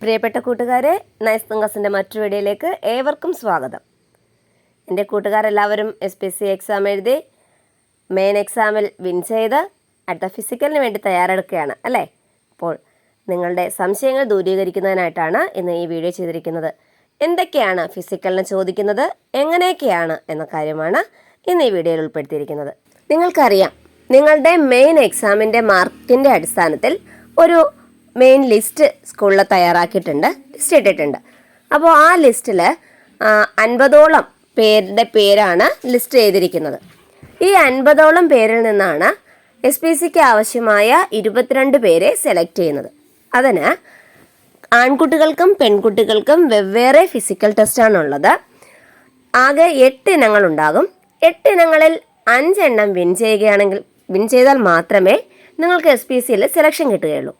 പ്രിയപ്പെട്ട കൂട്ടുകാരെ നൈസ് തങ്കസിന്റെ മറ്റു വീഡിയോയിലേക്ക് ഏവർക്കും സ്വാഗതം. എന്റെ കൂട്ടുകാരെല്ലാവരും എസ് പി സി എക്സാം എഴുതി മെയിൻ എക്സാമിൽ വിൻ ചെയ്ത് അടുത്ത ഫിസിക്കലിന് വേണ്ടി തയ്യാറെടുക്കുകയാണ് അല്ലേ? അപ്പോൾ നിങ്ങളുടെ സംശയങ്ങൾ ദൂരീകരിക്കുന്നതിനായിട്ടാണ് ഇന്ന് ഈ വീഡിയോ ചെയ്തിരിക്കുന്നത്. എന്തൊക്കെയാണ് ഫിസിക്കലിന് ചോദിക്കുന്നത് എങ്ങനെയൊക്കെയാണ് എന്ന കാര്യമാണ് ഇന്ന് ഈ വീഡിയോയിൽ ഉൾപ്പെടുത്തിയിരിക്കുന്നത്. നിങ്ങൾക്കറിയാം നിങ്ങളുടെ മെയിൻ എക്സാമിന്റെ മാർക്കിന്റെ അടിസ്ഥാനത്തിൽ ഒരു മെയിൻ ലിസ്റ്റ് സ്കൂളിൽ തയ്യാറാക്കിയിട്ടുണ്ട് ലിസ്റ്റ് ഇട്ടിട്ടുണ്ട്. അപ്പോൾ ആ ലിസ്റ്റിൽ അൻപതോളം പേരുടെ പേരാണ് ലിസ്റ്റ് ചെയ്തിരിക്കുന്നത്. ഈ അൻപതോളം പേരിൽ നിന്നാണ് എസ് പി സിക്ക് ആവശ്യമായ ഇരുപത്തിരണ്ട് പേരെ സെലക്ട് ചെയ്യുന്നത്. അതിന് ആൺകുട്ടികൾക്കും പെൺകുട്ടികൾക്കും വെവ്വേറെ ഫിസിക്കൽ ടെസ്റ്റാണുള്ളത് ആകെ എട്ട് ഇനങ്ങൾ ഉണ്ടാകും. എട്ട് ഇനങ്ങളിൽ അഞ്ചെണ്ണം വിൻ ചെയ്യുകയാണെങ്കിൽ വിൻ ചെയ്താൽ മാത്രമേ നിങ്ങൾക്ക് എസ് പി സിയിൽ സെലക്ഷൻ കിട്ടുകയുള്ളൂ.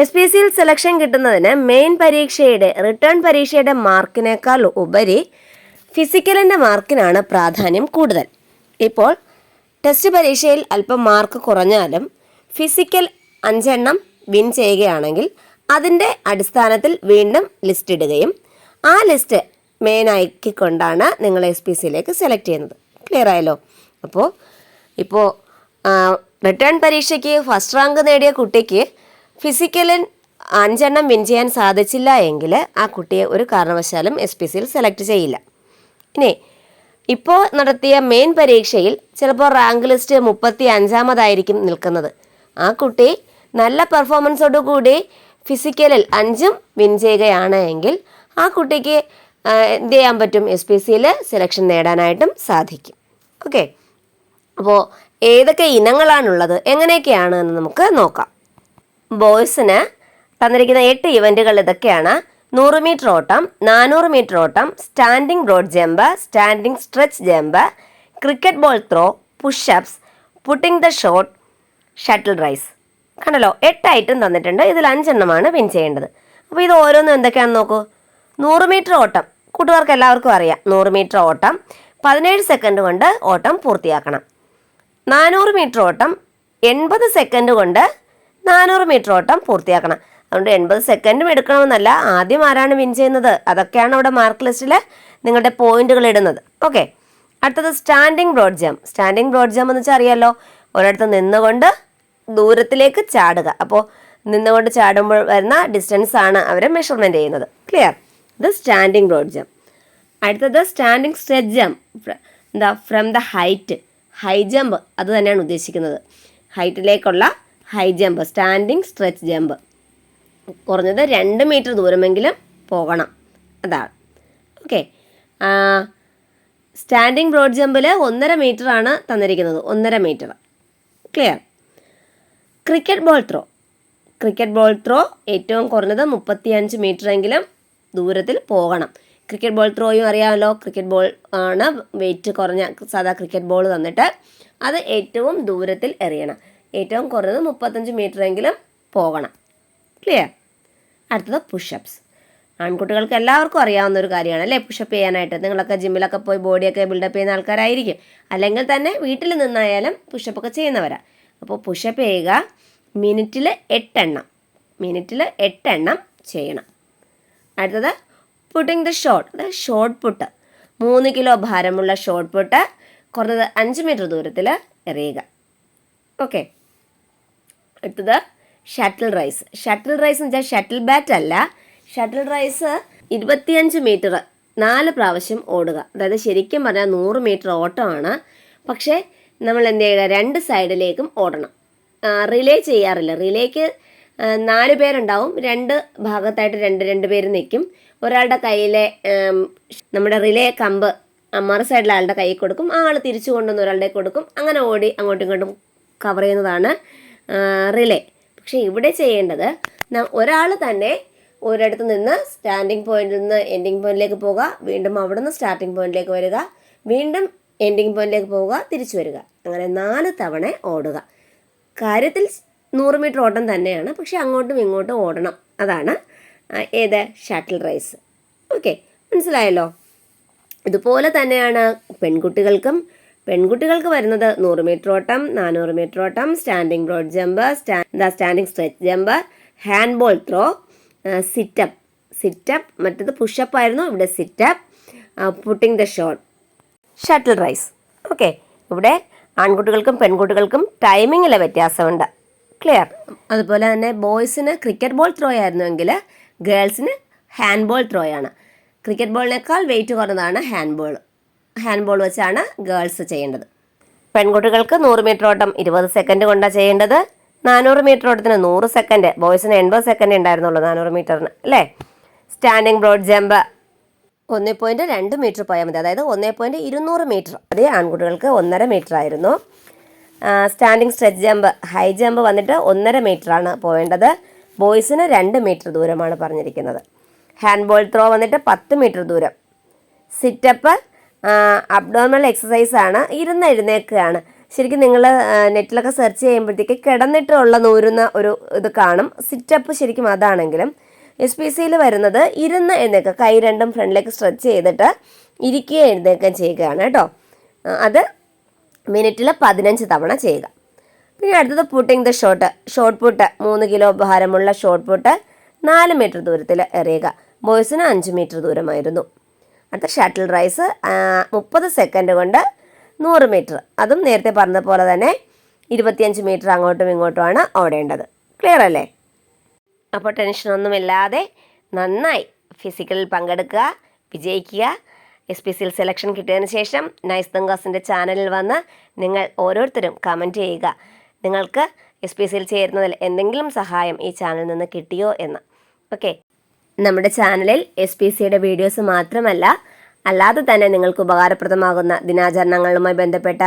എസ് പി സിയിൽ സെലക്ഷൻ കിട്ടുന്നതിന് മെയിൻ പരീക്ഷയുടെ റിട്ടേൺ പരീക്ഷയുടെ മാർക്കിനേക്കാൾ ഉപരി ഫിസിക്കലിന്റെ മാർക്കിനാണ് പ്രാധാന്യം കൂടുതൽ. ഇപ്പോൾ ടെസ്റ്റ് പരീക്ഷയിൽ അല്പം മാർക്ക് കുറഞ്ഞാലും ഫിസിക്കൽ അഞ്ചെണ്ണം വിൻ ചെയ്യുകയാണെങ്കിൽ അതിന്റെ അടിസ്ഥാനത്തിൽ വീണ്ടും ലിസ്റ്റ് ഇടുകയും ആ ലിസ്റ്റ് മെയിൻ ആക്കിക്കൊണ്ടാണ് നിങ്ങൾ എസ് പി സിയിലേക്ക് സെലക്ട് ചെയ്യുന്നത്. ക്ലിയർ ആയല്ലോ? അപ്പോൾ ഇപ്പോൾ റിട്ടേൺ പരീക്ഷയ്ക്ക് ഫസ്റ്റ് റാങ്ക് നേടിയ കുട്ടിക്ക് ഫിസിക്കലിൻ അഞ്ചെണ്ണം വിൻ ചെയ്യാൻ സാധിച്ചില്ല എങ്കിൽ ആ കുട്ടിയെ ഒരു കാരണവശാലും എസ് പി സിയിൽ സെലക്ട് ചെയ്യില്ല. ഇനി ഇപ്പോൾ നടത്തിയ മെയിൻ പരീക്ഷയിൽ ചിലപ്പോൾ റാങ്ക് ലിസ്റ്റ് മുപ്പത്തി അഞ്ചാമതായിരിക്കും നിൽക്കുന്നത്. ആ കുട്ടി നല്ല പെർഫോമൻസോടു കൂടി ഫിസിക്കലിൽ അഞ്ചും വിൻ ചെയ്യുകയാണ് എങ്കിൽ ആ കുട്ടിക്ക് എന്ത് ചെയ്യാൻ പറ്റും? എസ് പി സിയിൽ സെലക്ഷൻ നേടാനായിട്ടും സാധിക്കും. ഓക്കെ അപ്പോൾ ഏതൊക്കെ ഇനങ്ങളാണുള്ളത്? എങ്ങനെയൊക്കെയാണ് എന്ന് നമുക്ക് നോക്കാം. ബോയ്സിന് തന്നിരിക്കുന്ന എട്ട് ഇവന്റുകൾ ഇതൊക്കെയാണ്. നൂറ് മീറ്റർ ഓട്ടം നാനൂറ് മീറ്റർ ഓട്ടം standing broad jump standing stretch jump cricket ball throw pushups putting the shot shuttle race. കണ്ടല്ലോ എട്ട് ഐറ്റം തന്നിട്ടുണ്ട്. ഇതിൽ അഞ്ചെണ്ണമാണ് വിൻ ചെയ്യേണ്ടത്. അപ്പോൾ ഇത് ഓരോന്നും എന്തൊക്കെയാണെന്ന് നോക്കൂ. നൂറ് മീറ്റർ ഓട്ടം. കൂട്ടുകാർക്ക് എല്ലാവർക്കും അറിയാം. നൂറ് മീറ്റർ ഓട്ടം. പതിനേഴ് സെക്കൻഡ് കൊണ്ട് ഓട്ടം പൂർത്തിയാക്കണം. നാനൂറ് മീറ്റർ ഓട്ടം എൺപത് സെക്കൻഡ് കൊണ്ട് നാനൂറ് മീറ്റർ ഓട്ടം പൂർത്തിയാക്കണം. അതുകൊണ്ട് എൺപത് സെക്കൻഡും എടുക്കണമെന്നല്ല ആദ്യം ആരാണ് വിൻ ചെയ്യുന്നത്? അതൊക്കെയാണ് അവിടെ മാർക്ക് ലിസ്റ്റിൽ നിങ്ങളുടെ പോയിന്റുകൾ ഇടുന്നത്. ഓക്കെ അടുത്തത് standing broad jump standing broad jump എന്ന് വെച്ചാൽ അറിയാലോ ഒരിടത്ത് നിന്നുകൊണ്ട് ദൂരത്തിലേക്ക് ചാടുക. അപ്പോൾ നിന്നുകൊണ്ട് ചാടുമ്പോൾ വരുന്ന ഡിസ്റ്റൻസ് ആണ് അവർ മെഷർമെന്റ് ചെയ്യുന്നത്. ക്ലിയർ ഇത് സ്റ്റാൻഡിങ് ബ്രോഡ് ജംപ് അടുത്തത് സ്റ്റാൻഡിങ് സ്ട്രെച്ച് ജംപ് എന്താ from the height high jump അത് തന്നെയാണ് ഉദ്ദേശിക്കുന്നത്. ഹൈറ്റിലേക്കുള്ള high jump standing stretch jump. കുറഞ്ഞത് രണ്ട് മീറ്റർ ദൂരമെങ്കിലും പോകണം. അതാണ്. ഓക്കെ. സ്റ്റാൻഡിങ് ബ്രോഡ് ജമ്പിൽ ഒന്നര മീറ്റർ ആണ് തന്നിരിക്കുന്നത്. ഒന്നര metre. Clear? Cricket ball throw. Cricket ball throw ഏറ്റവും കുറഞ്ഞത് മുപ്പത്തിയഞ്ച് മീറ്റർ എങ്കിലും ദൂരത്തിൽ പോകണം. ക്രിക്കറ്റ് ബോൾ ത്രോയും അറിയാമല്ലോ. ക്രിക്കറ്റ് ബോൾ ആണ് വെയിറ്റ് കുറഞ്ഞ സാധാ ക്രിക്കറ്റ് ബോൾ തന്നിട്ട് അത് ഏറ്റവും ദൂരത്തിൽ എറിയണം. ഏറ്റവും കുറഞ്ഞത് മുപ്പത്തഞ്ച് മീറ്റർ എങ്കിലും പോകണം. ക്ലിയർ അടുത്തത് പുഷപ്സ് ആൺകുട്ടികൾക്ക് എല്ലാവർക്കും അറിയാവുന്ന ഒരു കാര്യമാണ് അല്ലേ? പുഷപ്പ് ചെയ്യാനായിട്ട്. നിങ്ങളൊക്കെ ജിമ്മിലൊക്കെ പോയി ബോഡിയൊക്കെ ബിൽഡപ്പ് ചെയ്യുന്ന ആൾക്കാരായിരിക്കും. അല്ലെങ്കിൽ തന്നെ വീട്ടിൽ നിന്നായാലും പുഷപ്പൊക്കെ ചെയ്യുന്നവരാ. അപ്പോൾ പുഷപ്പ് ചെയ്യുക മിനിറ്റിൽ എട്ടെണ്ണം. മിനിറ്റിൽ എട്ടെണ്ണം ചെയ്യണം. അടുത്തത് പുട്ടിങ് ദ ഷോട്ട് അതായത് ഷോർട്ട് പുട്ട് മൂന്ന് കിലോ ഭാരമുള്ള ഷോർട്ട് പുട്ട് കുറഞ്ഞത് അഞ്ച് മീറ്റർ ദൂരത്തിൽ എറിയുക. ഓക്കെ അടുത്തത് ഷട്ടിൽ റൈസ്. ഷട്ടിൽ റൈസ് എന്ന് വെച്ചാൽ ഷട്ടിൽ ബാറ്റ് അല്ല. ഷട്ടിൽ റൈസ് ഇരുപത്തിയഞ്ച് മീറ്റർ നാല് പ്രാവശ്യം ഓടുക. അതായത് ശരിക്കും പറഞ്ഞാൽ നൂറ് മീറ്റർ ഓട്ടമാണ്. പക്ഷേ നമ്മൾ എന്ത് ചെയ്യുക രണ്ട് സൈഡിലേക്കും ഓടണം. റിലേ ചെയ്യാറില്ല. റിലേക്ക് നാല് പേരുണ്ടാവും. രണ്ട് ഭാഗത്തായിട്ട് രണ്ട് രണ്ട് പേര് നിൽക്കും. ഒരാളുടെ കയ്യിലെ നമ്മുടെ റിലേ കമ്പ് മറു സൈഡിലെ ആളുടെ കയ്യിൽ കൊടുക്കും. ആ ആൾ തിരിച്ചു കൊണ്ടുവന്ന് ഒരാളുടെ കൊടുക്കും. അങ്ങനെ ഓടി അങ്ങോട്ടും ഇങ്ങോട്ടും കവർ ചെയ്യുന്നതാണ്. റിലേ. പക്ഷേ ഇവിടെ ചെയ്യേണ്ടത് ഒരാൾ തന്നെ ഒരിടത്ത് നിന്ന് സ്റ്റാൻഡിങ് പോയിന്റിൽ നിന്ന് എൻഡിങ് പോയിന്റിലേക്ക് പോവുക വീണ്ടും അവിടെ നിന്ന് സ്റ്റാർട്ടിംഗ് പോയിന്റിലേക്ക് വരിക വീണ്ടും എൻഡിങ് പോയിന്റിലേക്ക് പോവുക തിരിച്ചു വരിക. അങ്ങനെ നാല് തവണ ഓടുക. കാര്യത്തിൽ നൂറ് മീറ്റർ ഓട്ടം തന്നെയാണ് പക്ഷേ അങ്ങോട്ടും ഇങ്ങോട്ടും ഓടണം. അതാണ് ഏത്? ഷട്ടിൽ റേസ് ഓക്കെ മനസ്സിലായല്ലോ? ഇതുപോലെ തന്നെയാണ് പെൺകുട്ടികൾക്കും പെൺകുട്ടികൾക്ക് വരുന്നത് നൂറ് മീറ്റർ ഓട്ടം നാനൂറ് മീറ്റർ ഓട്ടം സ്റ്റാൻഡിംഗ് ബ്രോഡ് ജമ്പ് സ്റ്റാ standing stretch jump handball throw sit up sit up മറ്റത് പുഷപ്പ് ആയിരുന്നു ഇവിടെ sit up putting the shot shuttle race okay ഇവിടെ ആൺകുട്ടികൾക്കും പെൺകുട്ടികൾക്കും ടൈമിങ്ങിലെ വ്യത്യാസമുണ്ട്. ക്ലിയർ അതുപോലെ തന്നെ ബോയ്സിന് ക്രിക്കറ്റ് ബോൾ ത്രോ ആയിരുന്നുവെങ്കിൽ ഗേൾസിന് ഹാൻഡ് ബോൾ ത്രോ ആണ്. ക്രിക്കറ്റ് ബോളിനേക്കാൾ വെയിറ്റ് കുറഞ്ഞതാണ് ഹാൻഡ് ബോൾ ഹാൻഡ് ബോൾ വെച്ചാണ് ഗേൾസ് ചെയ്യേണ്ടത്. പെൺകുട്ടികൾക്ക് നൂറ് മീറ്റർ ഓട്ടം ഇരുപത് സെക്കൻഡ് കൊണ്ടാണ് ചെയ്യേണ്ടത്. നാനൂറ് മീറ്റർ ഓട്ടത്തിന് നൂറ് സെക്കൻഡ് ബോയ്സിന് എൺപത് സെക്കൻഡ് ഉണ്ടായിരുന്നുള്ളൂ നാനൂറ് മീറ്ററിന് അല്ലേ? Standing broad jump. ഒന്നേ പോയിന്റ് രണ്ട് മീറ്റർ പോയാൽ മതി. അതായത് ഒന്നേ പോയിന്റ് ഇരുന്നൂറ് മീറ്റർ. അതേ ആൺകുട്ടികൾക്ക് ഒന്നര മീറ്റർ ആയിരുന്നു. Standing stretch jump. High jump വന്നിട്ട് ഒന്നര ആണ് പോവേണ്ടത്. ബോയ്സിന് രണ്ട് മീറ്റർ ദൂരമാണ് പറഞ്ഞിരിക്കുന്നത്. ഹാൻഡ് ബോൾ ത്രോ വന്നിട്ട് പത്ത് മീറ്റർ ദൂരം. സിറ്റപ്പ് അബ്ഡോമൽ എക്സസൈസ് ആണ് ഇരുന്ന് എഴുന്നേക്കുകയാണ് ശരിക്കും നിങ്ങൾ നെറ്റിലൊക്കെ സെർച്ച് ചെയ്യുമ്പോഴത്തേക്ക് കിടന്നിട്ടുള്ള നൂരുന്ന ഒരു ഇത് കാണും. സിറ്റപ്പ് ശരിക്കും അതാണെങ്കിലും എസ് പി സിയിൽ വരുന്നത് ഇരുന്ന് എഴുന്നേക്കുക കൈ രണ്ടും ഫ്രണ്ടിലേക്ക് സ്ട്രെച്ച് ചെയ്തിട്ട് ഇരിക്കുക എഴുന്നേക്കുകയും ചെയ്യുകയാണ് കേട്ടോ. അത് മിനിറ്റിൽ പതിനഞ്ച് തവണ ചെയ്യുക. പിന്നെ അടുത്തത് putting the shot short put മൂന്ന് കിലോ ഭാരമുള്ള ഷോർട്ട് പുട്ട് നാല് മീറ്റർ ദൂരത്തിൽ എറിയുക. ബോയ്സിന് അഞ്ച് മീറ്റർ ദൂരമായിരുന്നു. അടുത്ത ഷട്ടിൽ റൈസ് മുപ്പത് സെക്കൻഡ് കൊണ്ട് നൂറ് മീറ്റർ അതും നേരത്തെ പറഞ്ഞ പോലെ തന്നെ ഇരുപത്തിയഞ്ച് മീറ്റർ അങ്ങോട്ടും ഇങ്ങോട്ടുമാണ് ഓടേണ്ടത്. ക്ലിയർ അല്ലേ? അപ്പോൾ ടെൻഷനൊന്നുമില്ലാതെ നന്നായി ഫിസിക്കലിൽ പങ്കെടുക്കുക വിജയിക്കുക. എസ് പി സിയിൽ സെലക്ഷൻ കിട്ടിയതിന് ശേഷം നൈസ് ദങ്കാസിന്റെ ചാനലിൽ വന്ന് നിങ്ങൾ ഓരോരുത്തരും കമന്റ് ചെയ്യുക. നിങ്ങൾക്ക് എസ് പി സിയിൽ ചേരുന്നതിൽ എന്തെങ്കിലും സഹായം ഈ ചാനലിൽ നിന്ന് കിട്ടിയോ എന്ന്. ഓക്കെ നമ്മുടെ ചാനലിൽ എസ് പി സിയുടെ വീഡിയോസ് മാത്രമല്ല അല്ലാതെ തന്നെ നിങ്ങൾക്ക് ഉപകാരപ്രദമാകുന്ന ദിനാചരണങ്ങളുമായി ബന്ധപ്പെട്ട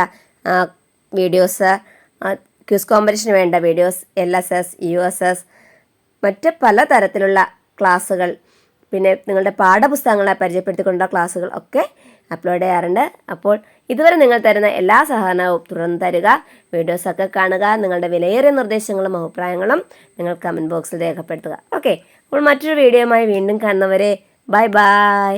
വീഡിയോസ് ക്യൂസ് കോമ്പറ്റീഷന് വേണ്ട videos L S S U S S മറ്റ് പല തരത്തിലുള്ള ക്ലാസ്സുകൾ പിന്നെ നിങ്ങളുടെ പാഠപുസ്തകങ്ങളെ പരിചയപ്പെടുത്തിക്കൊണ്ടുള്ള ക്ലാസ്സുകൾ ഒക്കെ അപ്ലോഡ് ചെയ്യാറുണ്ട്. അപ്പോൾ ഇതുവരെ നിങ്ങൾ തരുന്ന എല്ലാ സഹകരണവും തുടർന്ന് തരിക വീഡിയോസൊക്കെ കാണുക നിങ്ങളുടെ വിലയേറിയ നിർദ്ദേശങ്ങളും അഭിപ്രായങ്ങളും നിങ്ങൾ കമന്റ് ബോക്സിൽ രേഖപ്പെടുത്തുക. ഓക്കെ അപ്പോൾ മറ്റൊരു വീഡിയോയുമായി വീണ്ടും കാണുന്നവരെ ബൈ ബൈ